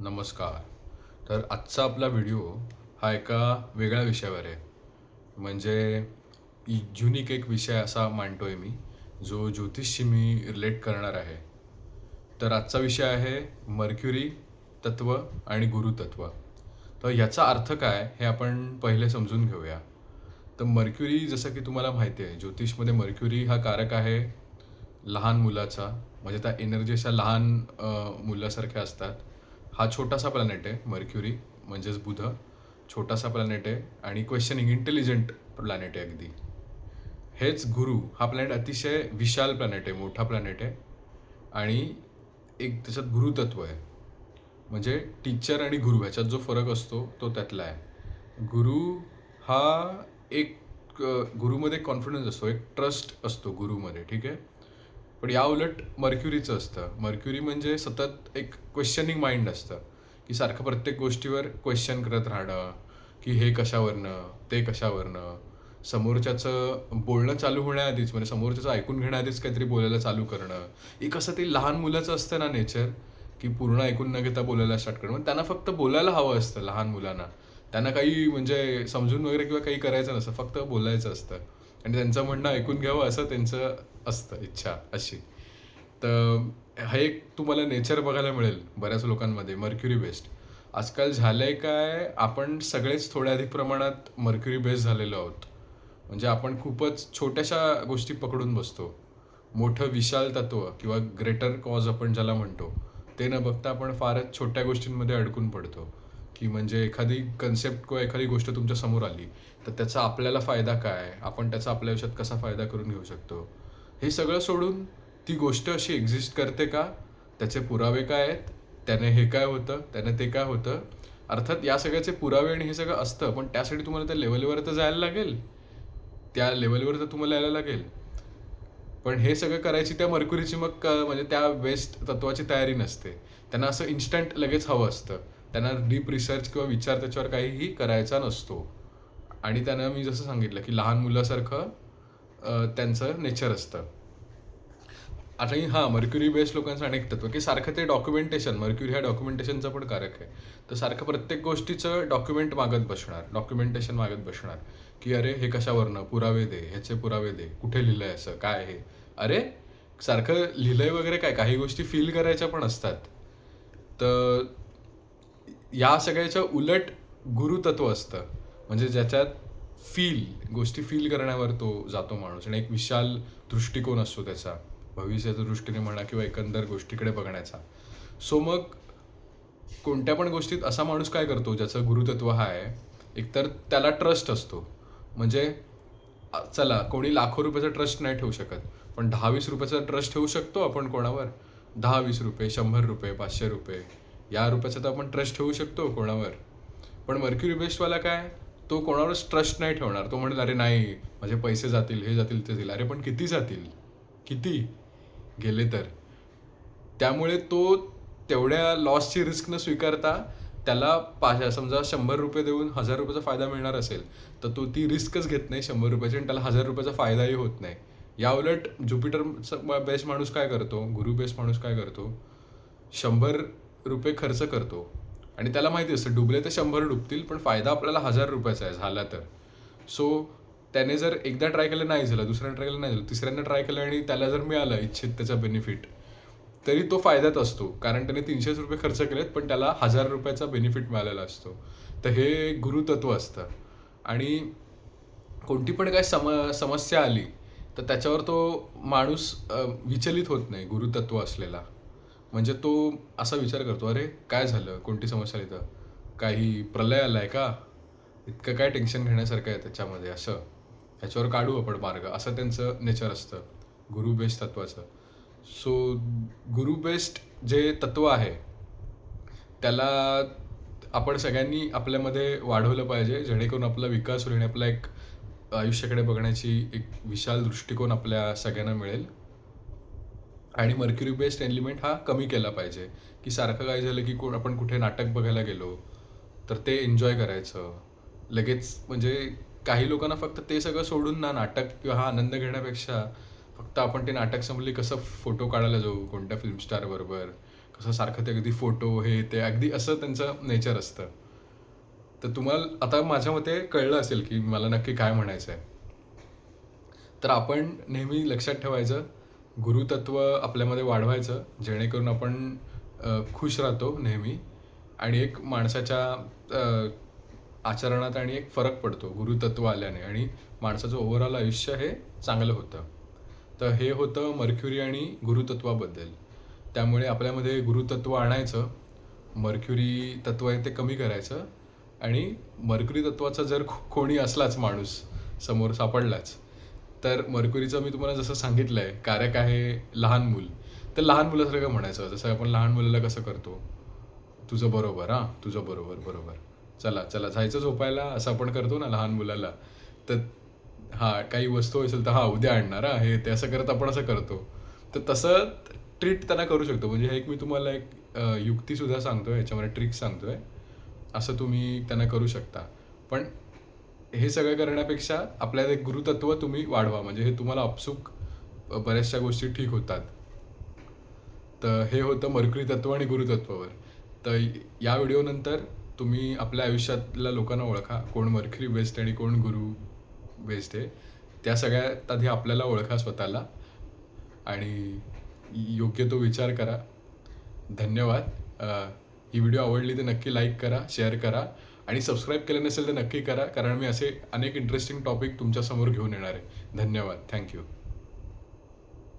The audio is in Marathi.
नमस्कार. तर आजचा आपला व्हिडिओ हा एका वेगळ्या विषयावर आहे. म्हणजे युनिक एक विषय असा मांडतो आहे मी जो ज्योतिषशी मी रिलेट करणार आहे. तर आजचा विषय आहे मर्क्युरी तत्व आणि गुरुतत्व तर याचा अर्थ काय हे आपण पहिले समजून घेऊया. तर मर्क्युरी जसं की तुम्हाला माहिती आहे ज्योतिषमध्ये मर्क्युरी हा कारक आहे लहान मुलाचा. म्हणजे त्या एनर्जी अशा लहान मुलासारख्या असतात. हा छोटासा प्लॅनेट आहे मर्क्युरी म्हणजेच बुध. छोटासा प्लॅनेट आहे आणि क्वेश्चनिंग इंटेलिजंट प्लॅनेट आहे अगदी. हेच गुरु हा प्लॅनेट अतिशय विशाल प्लॅनेट आहे मोठा प्लॅनेट आहे. आणि एक त्याच्यात गुरुतत्व आहे. म्हणजे टीचर आणि गुरु ह्याच्यात जो फरक असतो तो त्यातला आहे. गुरु हा एक गुरुमध्ये कॉन्फिडन्स असतो एक ट्रस्ट असतो गुरुमध्ये ठीक आहे? पण या उलट मर्क्युरीचं असतं. मर्क्युरी म्हणजे सतत एक क्वेश्चनिंग माइंड असतं. की सारखं प्रत्येक गोष्टीवर क्वेश्चन करत राहणं की हे कशावरनं ते कशावरनं. समोरच्याचं बोलणं चालू होण्याआधीच म्हणजे समोरच्याचं ऐकून घेण्याआधीच काहीतरी बोलायला चालू करणं. एक असं ते लहान मुलाचं असतं ना नेचर की पूर्ण ऐकून न घेता बोलायला स्टार्ट करणं. मग त्यांना फक्त बोलायला हवं असतं लहान मुलांना. त्यांना काही म्हणजे समजून वगैरे किंवा काही करायचं नसतं फक्त बोलायचं असतं. आणि त्यांचं म्हणणं ऐकून घ्यावं असं त्यांचं असतं इच्छा अशी. तर हा एक तुम्हाला नेचर बघायला मिळेल बऱ्याच लोकांमध्ये मर्क्युरी बेस्ड आजकाल झालंय काय आपण सगळेच थोड्या अधिक प्रमाणात मर्क्युरी बेस्ड झालेलो आहोत. म्हणजे आपण खूपच छोट्याशा गोष्टी पकडून बसतो. मोठं विशाल तत्व किंवा ग्रेटर कॉज आपण ज्याला म्हणतो ते न बघता आपण फारच छोट्या गोष्टींमध्ये अडकून पडतो. की म्हणजे एखादी कन्सेप्ट किंवा एखादी गोष्ट तुमच्यासमोर आली तर त्याचा आपल्याला फायदा काय? आपण त्याचा आपल्या आयुष्यात कसा फायदा करून घेऊ शकतो? हे सगळं सोडून ती गोष्ट अशी एक्झिस्ट करते का? त्याचे पुरावे काय आहेत? त्याने हे काय होतं? त्याने ते काय होतं? अर्थात या सगळ्याचे पुरावे आणि हे सगळं असतं पण त्यासाठी तुम्हाला त्या लेवलवर तर जायला लागेल. त्या लेवलवर तर तुम्हाला यायला लागेल. पण हे सगळं करायची त्या मर्क्युरीची मग क- म्हणजे त्या वेस्ट तत्वाची तयारी नसते. त्यांना असं इन्स्टंट लगेच हवं असतं. त्यांना डीप रिसर्च किंवा विचार त्याच्यावर काहीही करायचा नसतो. आणि त्यांना मी जसं सांगितलं की लहान मुलासारखं त्यांचं नेचर असतं. आता हां मर्क्युरी बेस्ड लोकांचं अनेक तत्व की सारखं ते डॉक्युमेंटेशन मर्क्युरी ह्या डॉक्युमेंटेशनचा पण कारक आहे. तर सारखं प्रत्येक गोष्टीचं डॉक्युमेंट मागत बसणार डॉक्युमेंटेशन मागत बसणार की अरे हे कशावरनं? पुरावे दे ह्याचे पुरावे दे कुठे लिहिलं आहे असं काय आहे? अरे सारखं लिहिलंय वगैरे काय? काही गोष्टी फील करायच्या पण असतात. तर या सगळ्याच्या उलट गुरुतत्व असतं. म्हणजे ज्याच्यात फील गोष्टी फील करण्यावर तो जातो माणूस आणि एक विशाल दृष्टिकोन असतो त्याचा. भविष्याच्या दृष्टीने म्हणा किंवा एकंदर गोष्टीकडे बघण्याचा. सो मग कोणत्या पण गोष्टीत असा माणूस काय करतो ज्याचं गुरुतत्व हा आहे एकतर त्याला ट्रस्ट असतो. म्हणजे चला कोणी लाखो रुपयाचा ट्रस्ट नाही ठेवू शकत पण दहा वीस रुपयाचा ट्रस्ट ठेवू शकतो आपण कोणावर? दहा वीस रुपये शंभर रुपये पाचशे रुपये या रुपयाचा तर आपण ट्रस्ट ठेवू शकतो कोणावर? पण मर्क्युरी बेस्टवाला काय? तो कोणावरच ट्रस्ट नाही ठेवणार. तो म्हणेल अरे नाही माझे पैसे जातील हे जातील ते जातील. अरे पण किती जातील? किती? गेले तर. त्यामुळे तो तेवढ्या लॉसची रिस्क न स्वीकारता त्याला पाचशे समजा शंभर रुपये देऊन हजार रुपयाचा फायदा मिळणार असेल तर तो ती रिस्कच घेत नाही शंभर रुपयाची आणि त्याला हजार रुपयाचा फायदाही होत नाही. या उलट ज्युपिटर बेस्ट माणूस काय करतो? गुरु बेस्ट माणूस काय करतो? शंभर रुपये खर्च करतो. आणि त्याला माहिती असतं डुबले तर शंभर डुबतील पण फायदा आपल्याला हजार रुपयाचा आहे झाला तर. सो त्याने जर एकदा ट्राय केलं नाही झालं दुसऱ्यांदा ट्राय केलं नाही झालं तिसऱ्यांदा ट्राय केलं आणि त्याला जर मिळालं इच्छित त्याचा बेनिफिट तरी तो फायद्यात असतो. कारण त्याने तीनशेच रुपये खर्च केलेत पण त्याला हजार रुपयाचा बेनिफिट मिळालेला असतो. तर हे गुरुतत्व असतं. आणि कोणती पण काय सम समस्या आली तर त्याच्यावर तो माणूस विचलित होत नाही गुरुतत्व असलेला. म्हणजे तो असा विचार करतो अरे काय झालं? कोणती समस्या आली तर काही प्रलय आला आहे का? इतकं काय टेन्शन घेण्यासारखं आहे त्याच्यामध्ये असं. ह्याच्यावर काढू आपण मार्ग. असं त्यांचं नेचर असतं. गुरु बेस्ट तत्वाचं. सो गुरु बेस्ट जे तत्व आहे त्याला आपण सगळ्यांनी आपल्यामध्ये वाढवलं पाहिजे जेणेकरून आपला विकास होईल आणि आपला एक आयुष्याकडे बघण्याची एक विशाल दृष्टिकोन आपल्या सगळ्यांना मिळेल. आणि मर्क्युरी बेस्ड एलिमेंट हा कमी केला पाहिजे. की सारखं काय झालं की कोण आपण कुठे नाटक बघायला गेलो तर ते एन्जॉय करायचं. लगेच म्हणजे काही लोकांना फक्त ते सगळं सोडून ना नाटक किंवा हा आनंद घेण्यापेक्षा फक्त आपण ते नाटक संपली कसं फोटो काढायला जाऊ कोणत्या फिल्म बरोबर कसं सारखं ते अगदी फोटो हे ते अगदी असं त्यांचं नेचर असतं. तर तुम्हाला आता माझ्या मते कळलं असेल की मला नक्की काय म्हणायचं आहे तर आपण नेहमी लक्षात ठेवायचं गुरुतत्व आपल्यामध्ये वाढवायचं जेणेकरून आपण खुश राहतो नेहमी आणि एक माणसाच्या आचरणात आणि एक फरक पडतो गुरुतत्व आल्याने आणि माणसाचं ओव्हरऑल आयुष्य हे चांगलं होतं. तर हे होतं मर्क्युरी आणि गुरुतत्वाबद्दल. त्यामुळे आपल्यामध्ये गुरुतत्व आणायचं मर्क्युरी तत्व आहे ते कमी करायचं आणि मर्क्युरी तत्वाचा जर कोणी असलाच माणूस समोर सापडलाच तर मर्क्युरीचं मी तुम्हाला जसं सांगितलं आहे कारक आहे? लहान मूल. तर लहान मुलासारखं म्हणायचं जसं आपण लहान मुलाला कसं करतो? तुझं बरोबर हां? तुझं बरोबर बरोबर. चला चला जायचं झोपायला असं आपण करतो ना लहान मुलाला. तर हां काही वस्तू असेल तर हां उद्या आणणार हां हे ते असं करत आपण असं करतो. तर तसं ट्रीट त्यांना करू शकतो. म्हणजे हे एक मी तुम्हाला एक अ, युक्तीसुद्धा सांगतोय याच्यामध्ये ट्रिक सांगतोय. असं तुम्ही त्यांना करू शकता. पण हे सगळं करण्यापेक्षा आपल्याला एक गुरुतत्व तुम्ही वाढवा. म्हणजे हे तुम्हाला अपसुक बऱ्याचशा गोष्टी ठीक होतात. तर हे होतं मर्करी तत्व आणि गुरुतत्वावर. तर या व्हिडिओनंतर तुम्ही आपल्या आयुष्यातल्या लोकांना ओळखा. कोण मर्करी बेस्ट आणि कोण गुरु बेस्ट आहे. त्या सगळ्यात आधी आपल्याला ओळखा स्वतःला. आणि योग्य तो विचार करा. धन्यवाद. ही व्हिडिओ आवडली तर नक्की लाईक करा शेअर करा. आणि सबस्क्राईब केलं नसेल तर नक्की करा कारण मी असे अनेक इंटरेस्टिंग टॉपिक तुमच्यासमोर घेऊन येणार आहे. धन्यवाद. थँक्यू